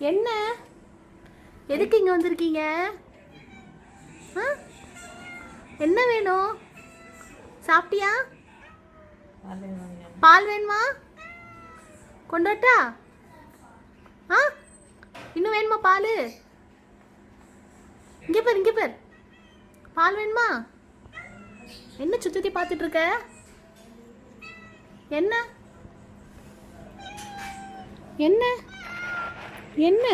என்ன? எதுக்கு இங்கே வந்திருக்கீங்க? ஆ? என்ன வேணும்? சாப்பிட்டியா? பால் வேணுமா? கொண்டு வரட்டா? ஆ? இன்னும் வேணுமா பால்? இங்கே பேர் இங்கே பேர். பால் வேணுமா? என்ன சுத்தி பார்த்துட்ருக்க என்ன? என்ன? என்ன?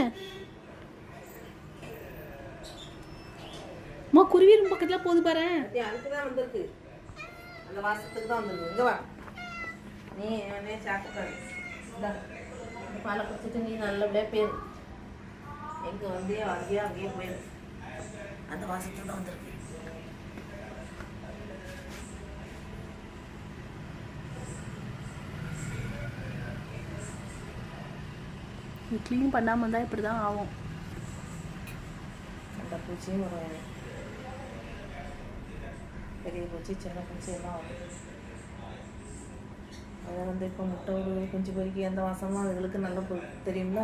அம்மா குருவி ரூம் பக்கத்துல போகுது பாரு. அதுக்கு தான் வந்திருக்கு. அந்த வாசத்துக்கு தான் வந்திருக்கு. இங்க வா. நீ அவனே சாப்பிட்டாரு பாலை குடிச்சிட்டு நீ நல்லபடியாக போயிரு எங்க வந்தியோ அங்கேயோ அங்கேயே போயிரு. அந்த வாசத்துக்கு தான் வந்திருக்கு நீ க்ளீன் பண்ணாம இருந்தா இப்படி தான் ஆகும். அந்த பூச்சியும் வரும் பெரிய பூச்சி சின்ன பூச்சி எல்லாம் வரும் அதை வந்து இப்போ முட்டை ஒரு குஞ்சு பொறுக்கி அந்த வாசமும் அதுகளுக்கு நல்லா பொ- தெரியும்ல?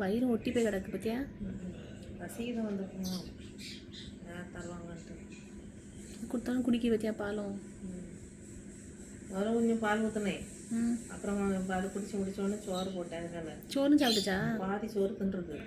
வயிறு ஒட்டி போய் கிடக்கு பத்தியா? ரசீதம் வந்துருக்குமா? தருவாங்கன்ட்டு. கொடுத்தாலும் குடிக்க பத்தியா பாலும்? வர கொஞ்சம் பால் ஊற்றினேன் அப்புறம் பால் குடிச்சு முடிச்ச உடனே சோறு போட்டேன் அதுக்கான சோறும் சாப்பிட்டுச்சா? பாதி சோறு தின்றுருக்கு